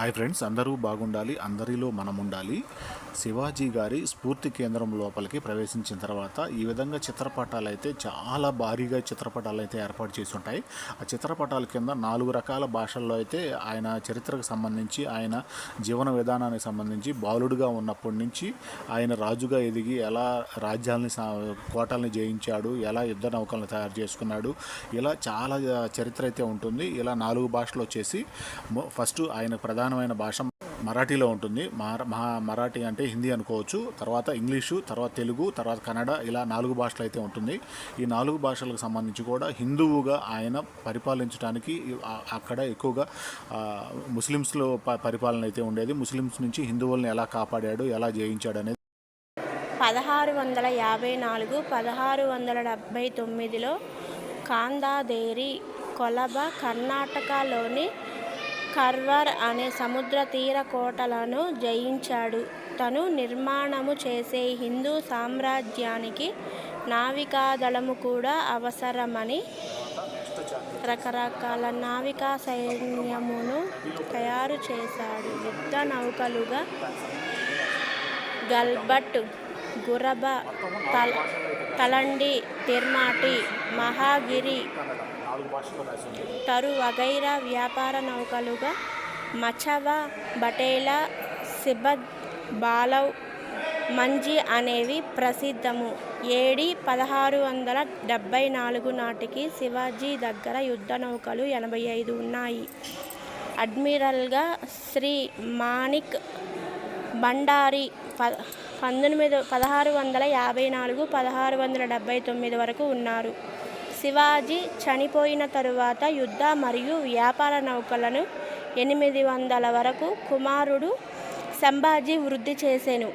Hi friends అందరూ బాగుండాలి అందరిలో మనం ఉండాలి శివాజీ గారి స్ఫూర్తి కేంద్రం లోపలికి ప్రవేశించిన తర్వాత ఈ విధంగా చిత్రపటాలు అయితే చాలా భారీగా చిత్రపటాలు అయితే ఏర్పాటు చేసి ఉంటాయి ఆ చిత్రపటాల కింద నాలుగు రకాల భాషల్లో అయితే ఆయన చరిత్రకు సంబంధించి ఆయన జీవన విధానానికి సంబంధించి బాలుడుగా ఉన్నప్పటి నుంచి ఆయన రాజుగా ఎదిగి ఎలా రాజ్యాలని సా- కోటల్ని జయించాడు ఎలా యుద్ధ నౌకలను తయారు చేసుకున్నాడు ఇలా చాలా చరిత్ర అయితే ఉంటుంది. ఇలా నాలుగు భాషలు వచ్చేసి ఫస్ట్ ఆయన ప్రధాన ప్రధానమైన భాష మరాఠీలో ఉంటుంది. మహా మరాఠీ అంటే హిందీ అనుకోవచ్చు. తర్వాత ఇంగ్లీషు తర్వాత తెలుగు తర్వాత కన్నడ ఇలా నాలుగు భాషలు అయితే ఉంటుంది. ఈ నాలుగు భాషలకు సంబంధించి కూడా హిందువుగా ఆయన పరిపాలించడానికి అక్కడ ఎక్కువగా ముస్లిమ్స్లో ప- పరిపాలన అయితే ఉండేది. ముస్లిమ్స్ నుంచి హిందువులను ఎలా కాపాడాడు ఎలా జయించాడు అనేది పదహారు వందల యాభై నాలుగు పదహారు వందల డెబ్భై తొమ్మిదిలో కాందాదేరి కొలబ కర్ణాటకలోని కర్వర్ అనే సముద్ర తీర కోటలను జయించాడు. తను నిర్మాణము చేసే హిందూ సామ్రాజ్యానికి నావికాదళము కూడా అవసరమని రకరకాల నావికా సైన్యమును తయారు చేశాడు. యుద్ధ నౌకలుగా గల్బట్ గురబ తల తలండి తిర్మాటి మహాగిరి తరు వగైరా వ్యాపార నౌకలుగా మచవ బటేల సిబద్ బాలవ్ మంజి అనేవి ప్రసిద్ధము. ఏడి పదహారు వందల డెబ్భై నాలుగు నాటికి శివాజీ దగ్గర యుద్ధ నౌకలు ఎనభై ఐదు ఉన్నాయి. అడ్మిరల్గా శ్రీ మాణిక్ బండారి ప పంతొమ్మిది పదహారు వందల యాభై నాలుగు పదహారు వందల డెబ్భై తొమ్మిది వరకు ఉన్నారు. శివాజీ చనిపోయిన తరువాత యుద్ధ మరియు వ్యాపార నౌకలను ఎనిమిది వందల వరకు కుమారుడు సంభాజీ వృద్ధి చేసెను.